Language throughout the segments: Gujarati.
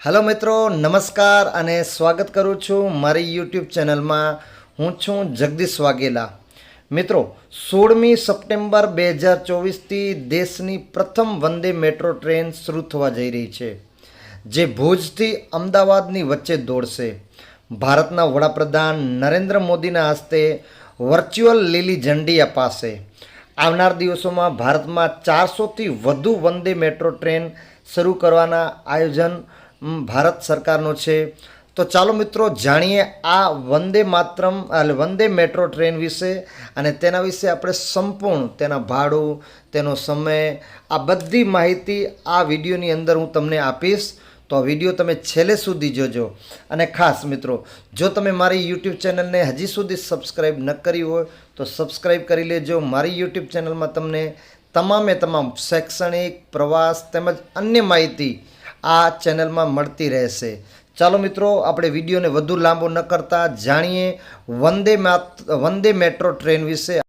હેલો મિત્રો, નમસ્કાર અને સ્વાગત કરું છું મારી યુટ્યુબ ચેનલમાં હું છું જગદીશ વાઘેલા. મિત્રો, સોળમી સપ્ટેમ્બર બે હજાર ચોવીસથી દેશની પ્રથમ વંદે મેટ્રો ટ્રેન શરૂ થવા જઈ રહી છે, જે ભુજથી અમદાવાદની વચ્ચે દોડશે. ભારતના વડાપ્રધાન નરેન્દ્ર મોદીના હસ્તે વર્ચ્યુઅલ લીલી ઝંડી અપાશે. આવનાર દિવસોમાં ભારતમાં ચારસોથી વધુ વંદે મેટ્રો ટ્રેન શરૂ કરવાના આયોજન ભારત સરકારનો છે. તો ચાલો મિત્રો, જાણીએ આ વંદે માતરમ, એટલે વંદે મેટ્રો ટ્રેન વિશે અને તેના વિશે આપણે સંપૂર્ણ તેના ભાડું, તેનો સમય, આ બધી માહિતી આ વિડીયોની અંદર હું તમને આપીશ. તો વીડિયો તમે છેલ્લે સુધી જોજો. અને ખાસ મિત્રો, જો તમે મારી યુટ્યુબ ચેનલને હજી સુધી સબસ્ક્રાઈબ ન કરી હોય, તો સબસ્ક્રાઈબ કરી લેજો. મારી યુટ્યુબ ચેનલમાં તમને તમામે તમામ શૈક્ષણિક, પ્રવાસ તેમજ અન્ય માહિતી આ ચેનલમાં મળતી રહેશે. ચાલો મિત્રો, આપણે વિડીયોને વધુ લાંબો ન કરતા જાણીએ વંદે વંદે મેટ્રો ટ્રેન વિશે.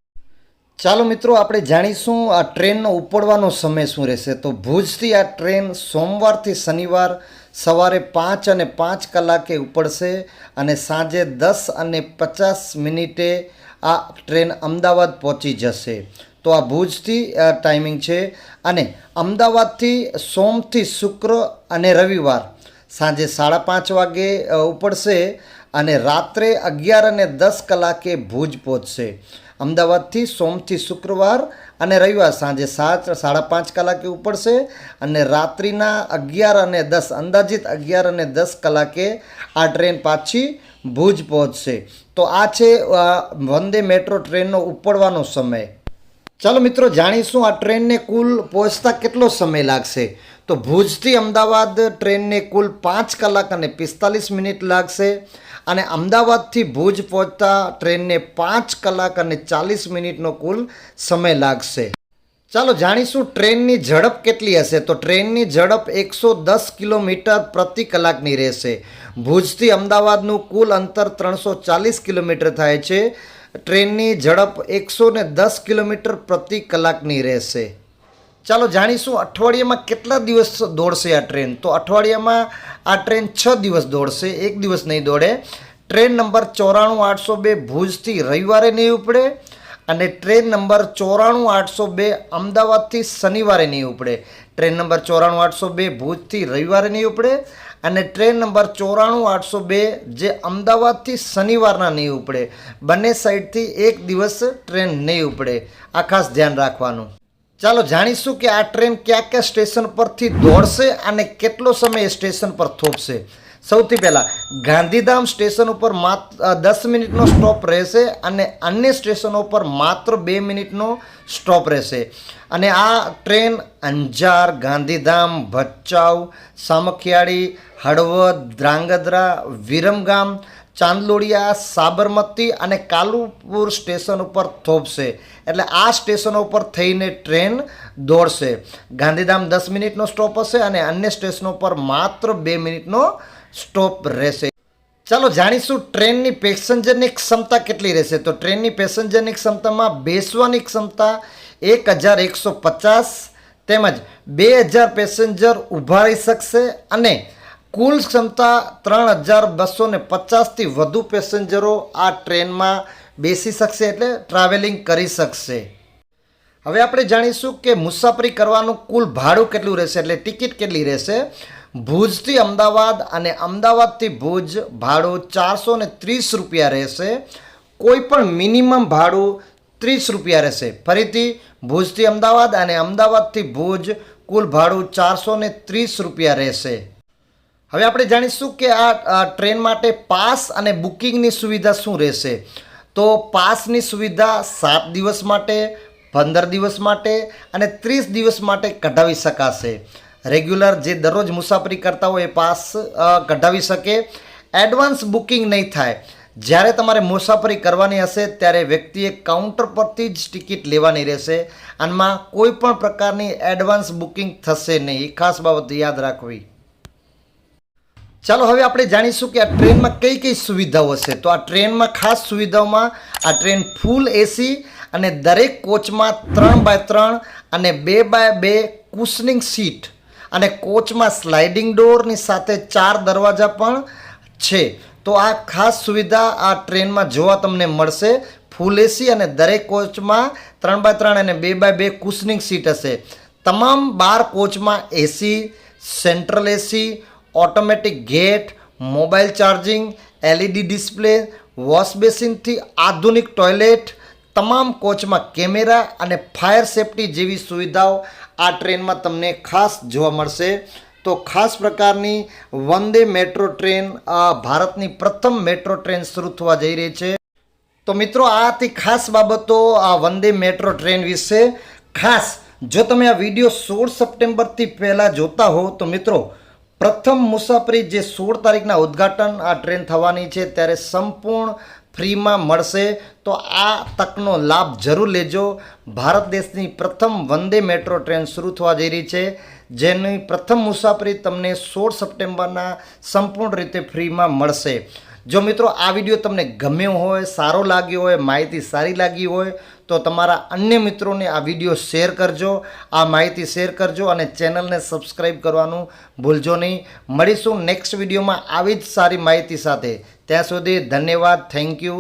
ચાલો મિત્રો, આપણે જાણીશું આ ટ્રેનનો ઉપડવાનો સમય શું રહેશે. તો ભુજથી આ ટ્રેન સોમવારથી શનિવાર સવારે પાંચ અને પાંચ કલાકે ઉપડશે અને સાંજે દસ અને પચાસ મિનિટે આ ટ્રેન અમદાવાદ પહોંચી જશે. તો આ ભુજથી ટાઈમિંગ છે. અને અમદાવાદથી સોમથી શુક્ર અને રવિવાર સાંજે સાડા પાંચ વાગે ઉપડશે અને રાત્રે અગિયાર અને દસ કલાકે ભુજ પહોંચશે. અમદાવાદથી સોમથી શુક્રવાર અને રવિવાર સાંજે સાત, સાડા પાંચ કલાકે ઉપડશે અને રાત્રિના અગિયાર અને દસ, અંદાજિત અગિયાર અને દસ કલાકે આ ટ્રેન પાછી ભુજ પહોંચશે. તો આ છે વંદે મેટ્રો ટ્રેનનો ઉપડવાનો સમય. ચાલો મિત્રો, જાણીશું આ ટ્રેનને કુલ પહોંચતા કેટલો સમય લાગશે? તો ભુજથી અમદાવાદ ટ્રેનને કુલ પાંચ કલાક અને પિસ્તાલીસ મિનિટ લાગશે અને અમદાવાદથી ભુજ પહોંચતા ટ્રેનને પાંચ કલાક અને ચાલીસ મિનિટનો કુલ સમય લાગશે. ચાલો જાણીશું ટ્રેનની ઝડપ કેટલી હશે? તો ટ્રેનની ઝડપ એકસો દસ કિલોમીટર પ્રતિ કલાકની રહેશે. ભુજથી અમદાવાદનું કુલ અંતર ત્રણસો ચાલીસ કિલોમીટર થાય છે. ટ્રેનની ઝડપ એકસો ને દસ કિલોમીટર પ્રતિ કલાકની રહેશે. ચાલો જાણીશું અઠવાડિયામાં કેટલા દિવસ દોડશે આ ટ્રેન? તો અઠવાડિયામાં આ ટ્રેન છ દિવસ દોડશે, એક દિવસ નહીં દોડે. ટ્રેન નંબર ચોરાણું આઠસો બે ભુજથી રવિવારે નહીં ઉપડે અને ટ્રેન નંબર ચોરાણું આઠસો બે અમદાવાદથી શનિવારે નહીં ઉપડે. ટ્રેન નંબર ચોરાણું આઠસો બે ભુજથી રવિવારે નહીં ઉપડે અને ટ્રેન નંબર ચોરાણું આઠસો બે જે અમદાવાદથી શનિવારના નહીં ઉપડે. બંને સાઈડથી એક દિવસ ટ્રેન નહીં ઉપડે. આ ખાસ ધ્યાન રાખવાનું. ચાલો જાણીશું કે આ ટ્રેન કયા કયા સ્ટેશન પરથી દોડશે અને કેટલો સમય સ્ટેશન પર થોપશે. સૌથી પહેલાં, ગાંધીધામ સ્ટેશન ઉપર માત્ર દસ મિનિટનો સ્ટોપ રહેશે અને અન્ય સ્ટેશનો પર માત્ર બે મિનિટનો સ્ટોપ રહેશે. અને આ ટ્રેન અંજાર, ગાંધીધામ, ભચાઉ, સામખિયાળી, હળવદ, ધ્રાંગધ્રા, વિરમગામ, ચાંદલોડિયા, સાબરમતી અને કાલુપુર સ્ટેશન ઉપર થોપશે એટલે આ સ્ટેશનો ઉપર થઈને ટ્રેન દોડશે. ગાંધીધામ દસ મિનિટનો સ્ટોપ હશે અને અન્ય સ્ટેશનો પર માત્ર બે મિનિટનો સ્ટોપ રહેશે. ચાલો જાણીશું ટ્રેનની પેસેન્જરની ક્ષમતા કેટલી રહેશે. તો ટ્રેનની પેસેન્જરની ક્ષમતામાં બેસવાની ક્ષમતા એક હજાર એકસો પચાસ તેમજ બે હજાર પેસેન્જર ઊભા રહી શકશે અને કુલ ક્ષમતા ત્રણ હજાર બસો ને પચાસથી વધુ પેસેન્જરો આ ટ્રેનમાં બેસી શકશે એટલે ટ્રાવેલિંગ કરી શકશે. હવે આપણે જાણીશું કે મુસાફરી કરવાનું કુલ ભાડું કેટલું રહેશે એટલે ટિકિટ કેટલી રહેશે. ભુજથી અમદાવાદ અને અમદાવાદથી ભુજ ભાડું ચારસો ને ત્રીસ રૂપિયા રહેશે. કોઈ પણ મિનિમમ ભાડું ત્રીસ રૂપિયા રહેશે. ફરીથી ભુજથી અમદાવાદ અને અમદાવાદથી ભુજ કુલ ભાડું ચારસો ને ત્રીસ રૂપિયા રહેશે. હવે આપણે જાણીશું કે આ ટ્રેન માટે પાસ અને બુકિંગની સુવિધા શું રહેશે. તો પાસની સુવિધા સાત દિવસ માટે, પંદર દિવસ માટે અને ત્રીસ દિવસ માટે કઢાવી શકાશે. રેગ્યુલર જે દરરોજ મુસાફરી કરતા હોય એ પાસ કઢાવી શકે. એડવાન્સ બુકિંગ નહીં થાય. જ્યારે તમારે મુસાફરી કરવાની હશે, ત્યારે વ્યક્તિએ કાઉન્ટર પરથી જ ટિકિટ લેવાની રહેશે. આમાં કોઈ પણ પ્રકારની એડવાન્સ બુકિંગ થશે નહીં. એ ખાસ બાબત યાદ રાખવી. ચાલો, હવે આપણે જાણીશું કે આ ટ્રેનમાં કઈ કઈ સુવિધાઓ હશે. તો આ ટ્રેનમાં ખાસ સુવિધાઓમાં આ ટ્રેન ફૂલ એસી અને દરેક કોચમાં ત્રણ બાય ત્રણ અને બે બાય બે કુશનિંગ સીટ અને કોચમાં સ્લાઇડિંગ ડોરની સાથે ચાર દરવાજા પણ છે. તો આ ખાસ સુવિધા આ ટ્રેનમાં જોવા તમને મળશે. ફૂલ એસી અને દરેક કોચમાં ત્રણ બાય ત્રણ અને બે બાય બે કુશનિંગ સીટ હશે. તમામ બાર કોચમાં AC central AC automatic gate mobile charging LED display wash બેસિનથી આધુનિક ટોયલેટ તમામ કોચમાં કેમેરા અને ફાયર સેફટી જેવી સુવિધાઓ આ ટ્રેનમાં તમને ખાસ જોવા મળશે. તો ખાસ પ્રકારની વંદે મેટ્રો ટ્રેન ભારતની પ્રથમ મેટ્રો ટ્રેન શરૂ થવા જઈ રહી છે. તો મિત્રો, આ હતી ખાસ બાબતો આ વંદે મેટ્રો ટ્રેન વિશે. ખાસ, જો તમે આ વીડિયો સોળ સપ્ટેમ્બરથી પહેલાં જોતા હો, તો મિત્રો, પ્રથમ મુસાફરી જે સોળ તારીખના ઉદ્ઘાટન આ ટ્રેન થવાની છે, ત્યારે સંપૂર્ણ ફ્રીમાં મળશે તો આ તકનો લાભ જરૂર લેજો. ભારત દેશની પ્રથમ વંદે મેટ્રો ટ્રેન શરૂ થવા જઈ રહી છે, જેની પ્રથમ મુસાફરી તમને સોળ સપ્ટેમ્બરના સંપૂર્ણ રીતે ફ્રીમાં મળશે. જો મિત્રો આ વીડિયો તમને ગમ્યો હોય, સારો લાગ્યો હોય, માહિતી સારી લાગી હોય, તો તમારા અન્ય મિત્રોને આ વીડિયો શેર કરજો. આ માહિતી શેર કરજો અને ચેનલને સબસ્ક્રાઈબ કરવાનું ભૂલજો નહીં. મળીશું નેક્સ્ટ વિડીયોમાં આવી જ સારી માહિતી સાથે. ત્યાં સુધી ધન્યવાદ. Thank you.